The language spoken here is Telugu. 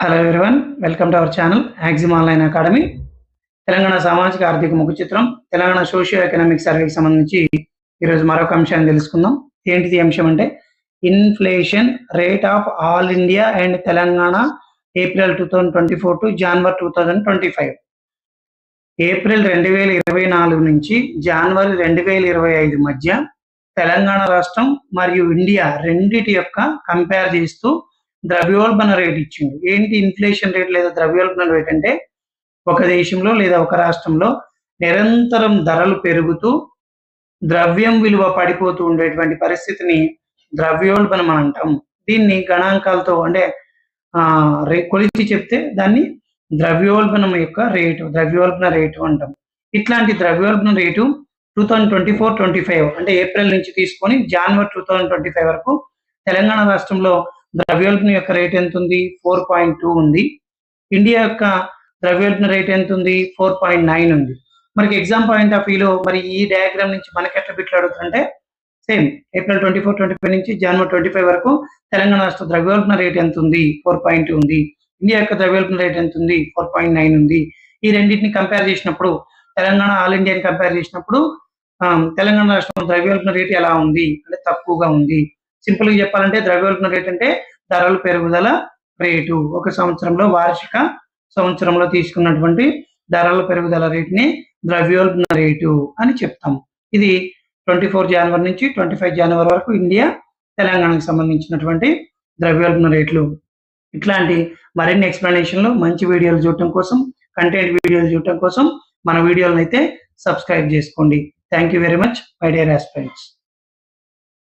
Hello everyone welcome to our channel Axiom online academy Telangana సామాజిక ఆర్థిక ముఖ చిత్రం తెలంగాణ సోషియో ఎకనామిక్ సర్వేకి సంబంధించి ఈరోజు మరొక అంశాన్ని తెలుసుకుందాం. ఏంటిది అంశం అంటే inflation rate of all India and Telangana April two thousand twenty four to January two thousand twenty five. April రెండు వేల ఇరవై నాలుగు నుంచి జనవరి రెండు వేల ఇరవై ఐదు మధ్య తెలంగాణ రాష్ట్రం మరియు ఇండియా రెండిటి యొక్క కంపేర్ చేస్తూ ద్రవ్యోల్బణ రేట్ ఇచ్చిండు. ఏంటి ఇన్ఫ్లేషన్ రేట్ లేదా ద్రవ్యోల్బణ రేట్ అంటే ఒక దేశంలో లేదా ఒక రాష్ట్రంలో నిరంతరం ధరలు పెరుగుతూ ద్రవ్యం విలువ పడిపోతూ ఉండేటువంటి పరిస్థితిని ద్రవ్యోల్బణం అని అంటాం దీన్ని గణాంకాలతో అంటే రే కొలిచి చెప్తే దాన్ని ద్రవ్యోల్బణం యొక్క రేటు ద్రవ్యోల్బణ రేటు అంటాం. ఇట్లాంటి ద్రవ్యోల్బణ rate two thousand twenty four twenty five అంటే ఏప్రిల్ నుంచి తీసుకొని January two thousand twenty five వరకు తెలంగాణ రాష్ట్రంలో ద్రవ్యోల్బణం యొక్క రేట్ ఎంత ఉంది ఫోర్ పాయింట్ టూ ఉంది. ఇండియా యొక్క ద్రవ్యోల్బణ రేట్ ఎంత ఉంది ఫోర్ పాయింట్ నైన్ ఉంది. మనకి ఎగ్జామ్ పాయింట్ ఆఫ్ వ్యూలో మరి ఈ డయాగ్రామ్ నుంచి మనకి ఎట్లా బిట్లు అడుగుతుంటే same April twenty four twenty five నుంచి జనవరి ట్వంటీ ఫైవ్ వరకు తెలంగాణ రాష్ట్ర ద్రవ్యోల్బణ రేట్ ఎంత ఉంది ఫోర్ పాయింట్ ఉంది. ఇండియా యొక్క ద్రవ్యోల్బణ రేట్ ఎంత ఉంది ఫోర్ పాయింట్ నైన్ ఉంది. ఈ రెండింటిని కంపేర్ చేసినప్పుడు తెలంగాణ ఆల్ ఇండియాని కంపేర్ చేసినప్పుడు తెలంగాణ రాష్ట్రం ద్రవ్యోల్బణ రేట్ ఎలా ఉంది? అంటే తక్కువగా ఉంది. సింపుల్గా చెప్పాలంటే ద్రవ్యోల్బణ రేట్ అంటే ధరల పెరుగుదల రేటు. ఒక సంవత్సరంలో వార్షిక సంవత్సరంలో తీసుకున్నటువంటి ధరల పెరుగుదల రేటుని ద్రవ్యోల్బణ రేటు అని చెప్తాం. ఇది ట్వంటీ ఫోర్ జనవరి నుంచి ట్వంటీ ఫైవ్ జనవరి వరకు ఇండియా తెలంగాణకు సంబంధించినటువంటి ద్రవ్యోల్బణ రేట్లు. ఇట్లాంటి మరిన్ని ఎక్స్ప్లెనేషన్లు మంచి వీడియోలు చూడటం కోసం కంటెంట్ వీడియోలు చూడటం కోసం మన వీడియోలను అయితే సబ్స్క్రైబ్ చేసుకోండి. Thank you very much my dear aspirants